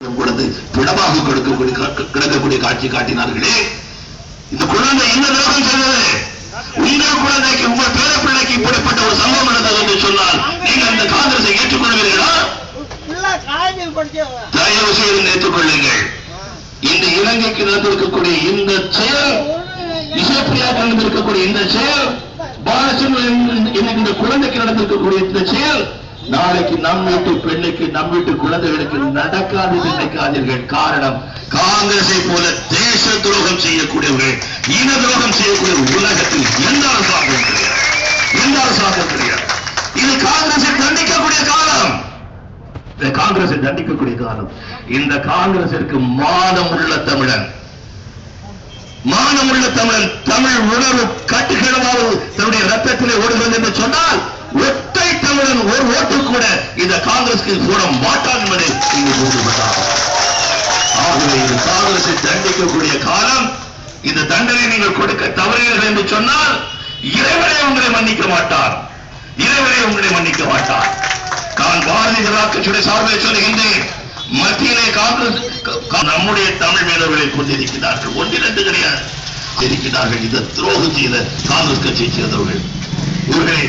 பொழுது பிணமாக கொடுக்கக்கூடிய கிடக்கக்கூடிய காட்சி காட்டினார்களே. இந்த குழந்தை என்ன துரோகம் செய்தது? உங்கள் குழந்தைக்கு உங்கள் பேர பிள்ளைக்கு இப்படிப்பட்ட ஒரு சம்பவம் நடந்தது என்று சொன்னால் நீங்கள் இந்த காங்கிரஸை ஏற்றுக்கொள்வீர்களா? தயவு செய்து ஏற்றுக்கொள்ளுங்கள். இந்த இலங்கைக்கு நடந்திருக்கக்கூடிய இந்த செயல் இசைப்பிரியாக்கு நடந்திருக்கக்கூடிய இந்த செயல் பாலச்சந்திரன் இந்த குழந்தைக்கு நடந்திருக்கக்கூடிய இந்த செயல் நாளைக்கு நம் வீட்டு பெண்ணுக்கு நம் வீட்டு குழந்தைகளுக்கு நடக்காது நினைக்காதீர்கள். காரணம் காங்கிரஸை போல தேச துரோகம் செய்யக்கூடியவர்கள் இன துரோகம் செய்யக்கூடிய உலகத்தில் எந்த அரசாங்கம் கிடையாது. எந்த அரசாங்கம் கிடையாது. இது காங்கிரஸை தண்டிக்கக்கூடிய காலம். இந்த காங்கிரஸை தண்டிக்கக்கூடிய காலம். இந்த காங்கிரசிற்கு மானம் உள்ள தமிழன். மானமுள்ள தமிழன் தமிழ் உணர்வு கட்டுக்கிடமாவது தன்னுடைய ரத்தத்திலே ஓடுகிறது என்று சொன்னால் தமிழன் ஒரு ஓட்டு கூட இந்த காங்கிரஸ்க்கு போட மாட்டான் என்பதை இங்கு கூறப்பட்டார் ஆகவே இது காங்கிரஸை தண்டிக்கக்கூடிய காலம். இந்த தண்டனை நீங்கள் கொடுக்க தவறுகிறீர்கள் என்று சொன்னால் இறைவனை உங்களை மன்னிக்க மாட்டார். இறைவனை உங்களை மன்னிக்க மாட்டார். நான் பாரதிய ஜனதா கட்சியுடைய சார்பில் சொல்லுகின்றேன் மத்தியிலே காங்கிரஸ் நம்முடைய தமிழ் மேலவர்களை கொண்டிருக்கிறார்கள். ஒன்றிரண்டு கிடையாது. இருக்கிறார்கள் இந்த துரோகம் செய்த காங்கிரஸ் கட்சியை சேர்ந்தவர்கள். இவர்களை